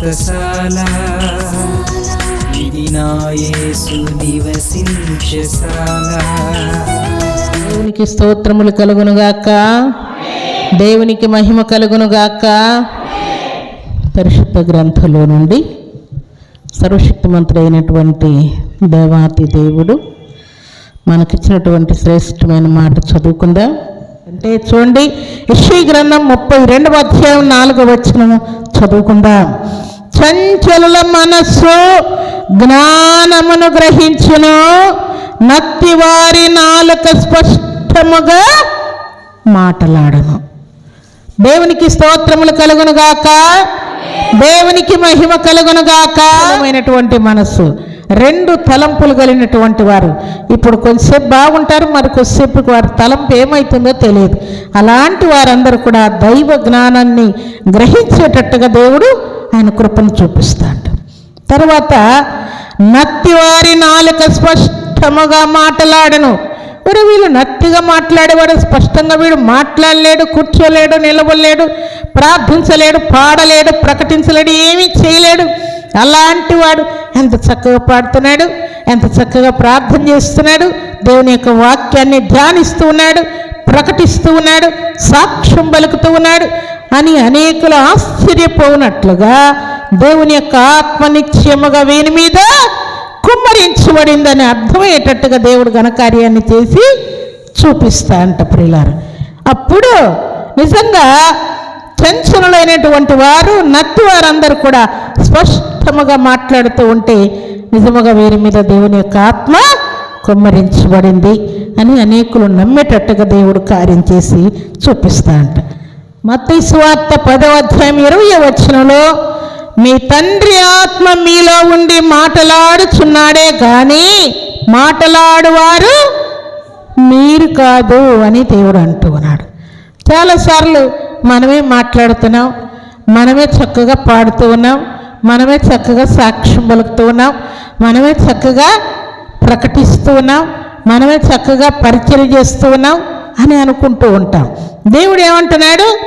వ్రతశాల ఇది నా నివసించశాల దేవునికి స్తోత్రములు కలుగునుగాక. దేవునికి మహిమ కలుగునుగాక. పరిశుద్ధ గ్రంథంలో నుండి సర్వశక్తిమంతుడు అయినటువంటి దేవాతి దేవుడు మనకిచ్చినటువంటి శ్రేష్టమైన మాట చదువుకుందాం? అంటే చూడండి ఇషి గ్రంథం ముప్పై రెండవ అధ్యాయం నాలుగవ వచ్చిన చదువుకుందాం. చంచలుల మనస్సు జ్ఞానమును గ్రహించును. నత్తి వారి నాలుక స్పష్టముగా మాటలాడను. దేవునికి స్తోత్రములు కలుగును గాక దేవునికి మహిమ కలుగును గాక అయినటువంటి మనస్సు. రెండు తలంపులు కలిగినటువంటి వారు. ఇప్పుడు కొంచెంసేపు బాగుంటారు మరి కొద్దిసేపు వారి తలంపు ఏమవుతుందో తెలియదు. అలాంటి వారందరూ కూడా దైవ జ్ఞానాన్ని గ్రహించేటట్టుగా దేవుడు ఆయన కృపను చూపిస్తాడు. తర్వాత నత్తివారి నాలుక స్పష్టముగా మాటలాడను. మరి వీళ్ళు నత్తిగా మాట్లాడేవాడు స్పష్టంగా వీడు మాట్లాడలేడు కూర్చోలేడు నిలవలేడు ప్రార్థించలేడు పాడలేడు ప్రకటించలేడు ఏమీ చేయలేడు. అలాంటి వాడు ఎంత చక్కగా పాడుతున్నాడు ఎంత చక్కగా ప్రార్థన చేస్తున్నాడు దేవుని యొక్క వాక్యాన్ని ధ్యానిస్తూ ఉన్నాడు ప్రకటిస్తూ ఉన్నాడు సాక్ష్యం పలుకుతూ ఉన్నాడు అని అనేకులు ఆశ్చర్యపోనట్లుగా దేవుని యొక్క ఆత్మ నిశ్చయముగా వీని మీద కుమ్మరించబడిందని అర్థమయ్యేటట్టుగా దేవుడు ఘనకార్యాన్ని చేసి చూపిస్తా అంట ప్రియులారు. అప్పుడు నిజంగా చంచనులైనటువంటి వారు నత్తి వారందరూ కూడా స్పష్టముగా మాట్లాడుతూ ఉంటే నిజముగా వీరి మీద దేవుని యొక్క ఆత్మ కుమ్మరించబడింది అని అనేకులు నమ్మేటట్టుగా దేవుడు కార్యం చేసి చూపిస్తా అంట. మత్తయి సువార్త పదవ అధ్యాయం ఇరవై వచనంలో మీ తండ్రి ఆత్మ మీలో ఉండి మాటలాడుచున్నాడే కానీ మాటలాడువారు మీరు కాదు అని దేవుడు అంటూ ఉన్నాడు. చాలాసార్లు మనమే మాట్లాడుతున్నాం. మనమే చక్కగా పాడుతూ ఉన్నాం. మనమే చక్కగా సాక్ష్యం పలుకుతూ ఉన్నాం. మనమే చక్కగా ప్రకటిస్తూ ఉన్నాం. మనమే చక్కగా పరిచయం చేస్తూ ఉన్నాం అని అనుకుంటూ ఉంటాం. దేవుడు ఏమంటున్నాడు?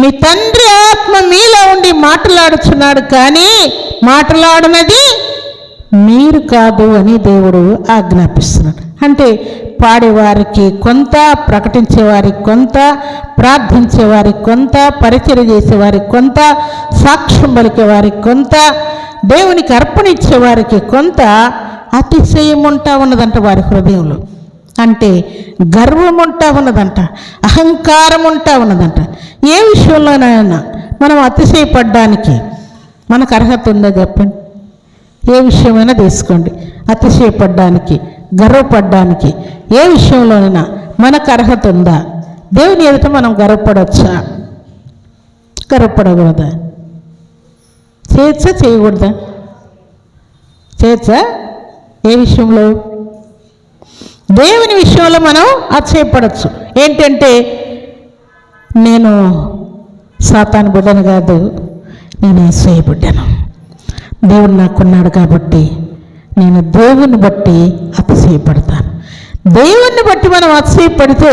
మీ తండ్రి ఆత్మ మీలో ఉండి మాట్లాడుచున్నాడు కానీ మాట్లాడినది మీరు కాదు అని దేవుడు ఆజ్ఞాపిస్తున్నాడు. అంటే పాడేవారికి కొంత ప్రకటించేవారికి కొంత ప్రార్థించేవారికి కొంత పరిచయం చేసేవారికి కొంత సాక్ష్యం పలికేవారికి కొంత దేవునికి అర్పణ ఇచ్చేవారికి కొంత అతిశయం ఉంటా ఉన్నదంట వారి హృదయంలో. అంటే గర్వం ఉంటా ఉన్నదంట అహంకారం ఉంటా ఉన్నదంట. ఏ విషయంలోనైనా మనం అతిశయపడ్డానికి మనకు అర్హత ఉందా చెప్పండి? ఏ విషయమైనా తీసుకోండి. అతిశయపడ్డానికి గర్వపడడానికి. ఏ విషయంలోనైనా మనకు అర్హత ఉందా? దేవుని ఎదుట మనం గర్వపడవచ్చా గర్వపడకూడదా? చేయొచ్చా చేయకూడదా? చేయొచ్చా ఏ విషయంలో? దేవుని విషయంలో మనం అతిశయపడచ్చు ఏంటంటే నేను సాతాను బిడ్డను కాదు నేను ఏసయ్య బిడ్డను. దేవుడు నాకున్నాడు కాబట్టి నేను దేవుని బట్టి అతిశయపడతాను. దేవుణ్ణి బట్టి మనం అతిశయపడితే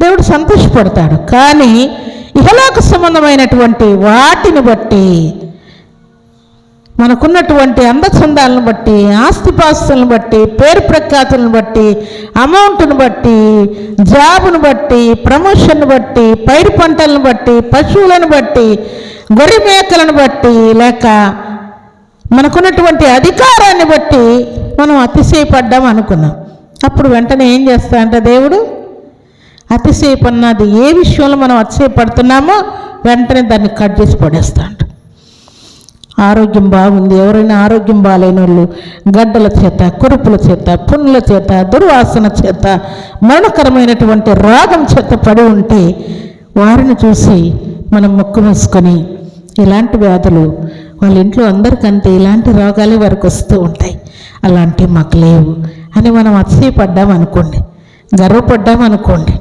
దేవుడు సంతోషపడతాడు. కానీ ఇహలోక సంబంధమైనటువంటి వాటిని బట్టి మనకున్నటువంటి అందచందాలను బట్టి ఆస్తిపాస్తులను బట్టి పేరు ప్రఖ్యాతులను బట్టి అమౌంట్ను బట్టి జాబును బట్టి ప్రమోషన్ను బట్టి పైరు పంటలను బట్టి పశువులను బట్టి గొర్రె మేకలను బట్టి లేక మనకున్నటువంటి అధికారాన్ని బట్టి మనం అతిశయపడ్డాం అనుకున్నాం. అప్పుడు వెంటనే ఏం చేస్తా అంటే దేవుడు? అతిశయపన్నది ఏ విషయంలో మనం అతిశయపడుతున్నామో వెంటనే దాన్ని కట్ చేసి పడేస్తా అంట ఆరోగ్యం బాగుంది. ఎవరైనా ఆరోగ్యం బాగాలేని వాళ్ళు గడ్డల చేత కురుపుల చేత పున్నుల చేత దుర్వాసన చేత మరణకరమైనటువంటి రోగం చేత పడి ఉంటే వారిని చూసి మనం మొక్కు ఇలాంటి వ్యాధులు వాళ్ళ ఇంట్లో అందరికంటే ఇలాంటి రోగాలే వారికి వస్తూ ఉంటాయి. అలాంటివి మాకు లేవు. అని మనం అతిశయపడ్డాం అనుకోండి. గర్వపడ్డాం అనుకోండి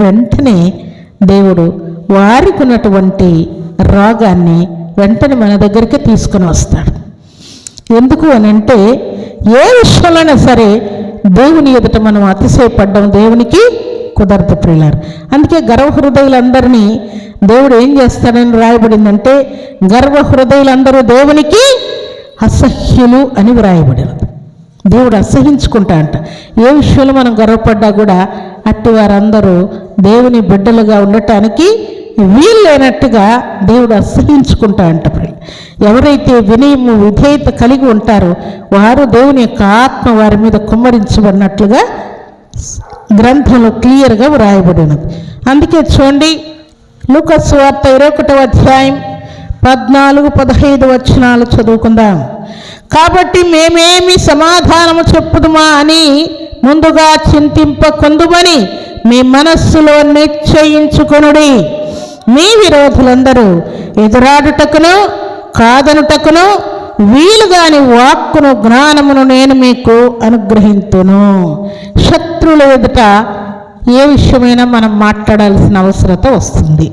వెంటనే దేవుడు వారికి ఉన్నటువంటి రోగాన్ని వెంటనే మన దగ్గరికి తీసుకుని వస్తాడు. ఎందుకు అని అంటే ఏ విషయంలోనైనా సరే దేవుని ఎదుట మనం అతిశయపడ్డం. దేవునికి కుదరదు ప్రియులారు. అందుకే గర్వ హృదయులందరినీ దేవుడు ఏం చేస్తాడని రాయబడిందంటే గర్వ హృదయులందరూ దేవునికి అసహ్యులు అని వ్రాయబడినది. దేవుడు అసహించుకుంటా అంట. ఏ విషయంలో మనం గర్వపడ్డా కూడా అట్టి వారందరూ దేవుని బిడ్డలుగా ఉండటానికి వీలు లేనట్టుగా దేవుడు అసహించుకుంటా అంట ప్రియులు. ఎవరైతే వినయము విధేయత కలిగి ఉంటారో వారు దేవుని యొక్క ఆత్మ వారి మీద కుమ్మరించబడినట్లుగా గ్రంథంలో క్లియర్గా వ్రాయబడినది అందుకే చూడండి లూకస్ వార్త ఇరవై ఒకటవ అధ్యాయం పద్నాలుగు పదహైదు వచనాలు చదువుకుందాం. కాబట్టి మేమేమి సమాధానము చెప్పుదుమా అని ముందుగా చింతింపకుందుమని మీ మనస్సులో నిశ్చయించుకొనుడి. మీ విరోధులందరూ ఎదురాడుటకును కాదనుటకును వీలుగాని వాక్కును జ్ఞానమును నేను మీకు అనుగ్రహింతును. శత్రువుల ఎదుట ఏ విషయమైనా మనం మాట్లాడాల్సిన అవసరత వస్తుంది.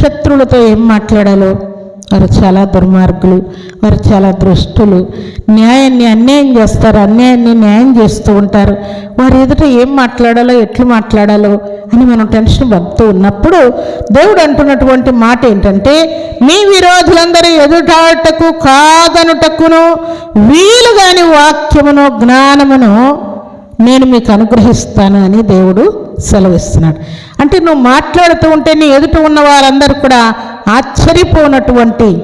శత్రువులతో ఏం మాట్లాడాలో? వారు చాలా దుర్మార్గులు వారు చాలా దృష్టులు. న్యాయాన్ని అన్యాయం చేస్తారు అన్యాయాన్ని న్యాయం చేస్తూ ఉంటారు. వారి ఎదుట ఏం మాట్లాడాలో ఎట్లు మాట్లాడాలో అని మనం టెన్షన్ పడుతూ ఉన్నప్పుడు దేవుడు అంటున్నటువంటి మాట ఏంటంటే మీ విరోధులందరూ ఎదుటాటకు కాదనుటకును వీలుగాని వాక్యమును జ్ఞానమును నేను మీకు అనుగ్రహిస్తాను అని దేవుడు సెలవిస్తున్నాడు. అంటే నువ్వు మాట్లాడుతూ ఉంటే నీ ఎదుట ఉన్న వారందరూ కూడా ఆశ్చర్యపోనటువంటి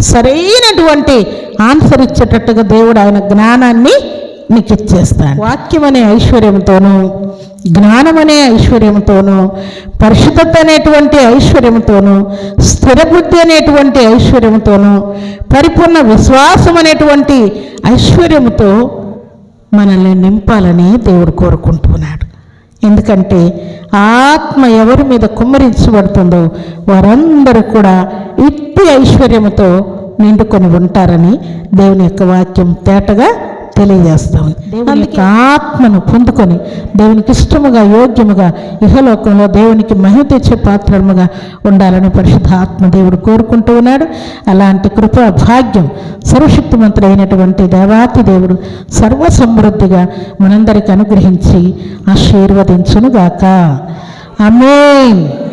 సరైనటువంటి ఆన్సర్ ఇచ్చేటట్టుగా దేవుడు ఆయన జ్ఞానాన్ని నీకు ఇచ్చేస్తాడు. వాక్యం అనే ఐశ్వర్యంతోనూ జ్ఞానం అనే ఐశ్వర్యంతోనూ పరిశుద్ధత అనేటువంటి ఐశ్వర్యంతోనూ స్థిరబుద్ధి అనేటువంటి ఐశ్వర్యంతోనూ పరిపూర్ణ విశ్వాసం అనేటువంటి ఐశ్వర్యంతో మనల్ని నింపాలని దేవుడు కోరుకుంటున్నాడు. ఎందుకంటే ఆత్మ ఎవరి మీద కుమ్మరించబడుతుందో వారందరూ కూడా ఇట్టి ఐశ్వర్యముతో నిండుకొని ఉంటారని దేవుని యొక్క వాక్యం తేటగా తెలియజేస్తాం. యొక్క ఆత్మను పొందుకొని దేవునికి ఇష్టముగా యోగ్యముగా ఇహలోకంలో దేవునికి మహిమ తెచ్చే పాత్రముగా ఉండాలని పరిశుద్ధ ఆత్మ దేవుడు కోరుకుంటూ ఉన్నాడు. అలాంటి కృప భాగ్యం సర్వశక్తిమంతుడైనటువంటి దేవాతి దేవుడు సర్వ సమృద్ధిగా మనందరికి అనుగ్రహించి ఆశీర్వదించునుగాక. ఆమేన్.